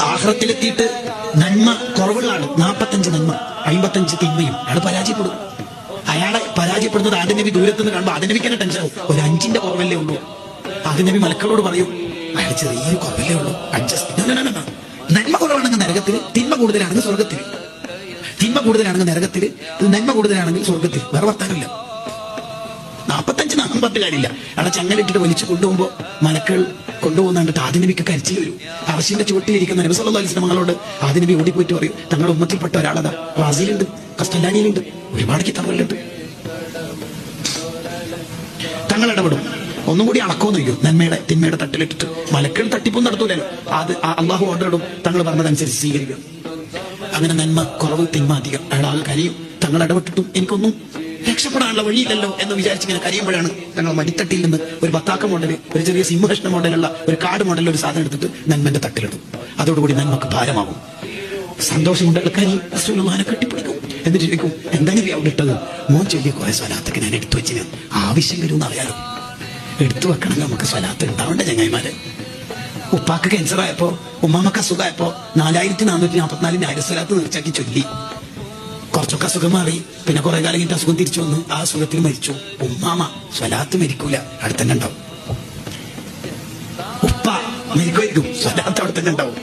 ആഹ്റത്തിലെത്തിയിട്ട് നന്മ കുറവുകളാണ്. നാൽപ്പത്തഞ്ച് നന്മ അമ്പത്തഞ്ച് തിന്മയും. അയാൾ പരാജയപ്പെടും. അയാളെ പരാജയപ്പെടുന്നത് ആദ്യ നബി ദൂരത്ത് നിന്ന് കാണുമ്പോൾ ആദ്യ നബിക്ക് ടെൻഷൻ ആവും. ഒരു അഞ്ചിന്റെ കുറവല്ലേ ഉള്ളൂ. ആദ്യ നബി മലക്കളോട് പറയും അയാൾ ചെറിയൊരു കുറവല്ലേ ഉള്ളൂ. അഡ്ജസ്റ്റ് നന്മ കുറവാണെങ്കിൽ നരകത്തിൽ തിന്മ കൂടുതലാണെങ്കിൽ സ്വർഗത്തിൽ തിന്മ കൂടുതലാണെങ്കിൽ നരകത്തിൽ നന്മ കൂടുതലാണെങ്കിൽ സ്വർഗത്തിൽ വേറെ വർത്താനമില്ല. നാപ്പത്തഞ്ച് പത്ത് കാര്യമില്ല അവിടെ ചങ്ങലിട്ടിട്ട് വലിച്ചു കൊണ്ടുപോകുമ്പോ മലക്കൾ കൊണ്ടുപോകുന്നുണ്ട് ആദിനബിക്ക് വരും. അവശ്യന്റെ ചുവട്ടിലിരിക്കുന്ന നബി സല്ലല്ലാഹു അലൈഹി മകളോട് ആദിനബി ഓടിപ്പോയിട്ട് പറയും തങ്ങളുടെ ഉമ്മത്തിൽപ്പെട്ട ഒരാളതാ. റാസിയിലുണ്ട് കസ്റ്റലാനിയിലുണ്ട് ഒരുപാട് കിത്തറുകളുണ്ട് തങ്ങൾ ഇടപെടും ഒന്നും കൂടി അളക്കോന്ന് വയ്ക്കും നന്മയുടെ തിന്മയുടെ തട്ടിലിട്ടിട്ട്. മലക്കൾ തട്ടിപ്പൊന്നും നടത്തൂലല്ലോ. അത് അള്ളാഹു ഓർഡർ ഇടും തങ്ങൾ പറഞ്ഞതനുസരിച്ച് സ്വീകരിക്കും. അങ്ങനെ നന്മ കുറവ് തിന്മ അധികം. അയാൾ ആകെ കരയും. തങ്ങൾ ഇടപെട്ടിട്ടും എനിക്കൊന്നും രക്ഷപ്പെടാനുള്ള വഴിയില്ലല്ലോ എന്ന് വിചാരിച്ച് ഇങ്ങനെ കരയുമ്പോഴാണ് തങ്ങൾ മടിത്തട്ടിയിൽ നിന്ന് ഒരു ബത്താക്ക മോഡൽ ഒരു ചെറിയ സിംഹകൃഷ്ണ മോഡലുള്ള ഒരു കാട് മോഡൽ ഒരു സാധനം എടുത്തിട്ട് നന്മന്റെ തട്ടിലിടും. അതോടുകൂടി നന്മക്ക് ഭാരമാകും സന്തോഷമുണ്ട് കരി കെട്ടിപ്പിടിക്കും. എന്നിട്ട് ചോദിക്കും എന്താണ് അവിടെ ഇട്ടത്? മോൻ ചൊല്ലിയ കുറെ സ്വലാത്തൊക്കെ ഞാൻ എടുത്തു വെച്ചിന്. ആവശ്യം വരുമെന്ന് അറിയാലോ. എടുത്തു വെക്കണമെങ്കിൽ നമുക്ക് സ്വലാത്ത് ഉണ്ടാവണ്ടേ ചങ്ങായിമാരെ? ഉപ്പാക്ക് ക്യാൻസർ ആയപ്പോ ഉമ്മാമക്ക് അസുഖമായപ്പോ നാലായിരത്തി നാനൂറ്റി നാൽപ്പത്തിനാലിന് അരസ്വലാത്ത് തീർച്ചയാക്കി ചൊല്ലി. കുറച്ചൊക്കെ അസുഖം മാറി. പിന്നെ കുറെ കാലം കഴിഞ്ഞിട്ട് അസുഖം തിരിച്ചു വന്നു ആ അസുഖത്തിൽ മരിച്ചു. ഉമ്മാമ സ്വലാത്ത് മരിക്കൂല. അടുത്തന്നെ തന്നെ ഉണ്ടാവും. ഉപ്പ മരിക്കുമായിരിക്കും സ്വലാത്ത് അവിടെ തന്നെ ഉണ്ടാവും.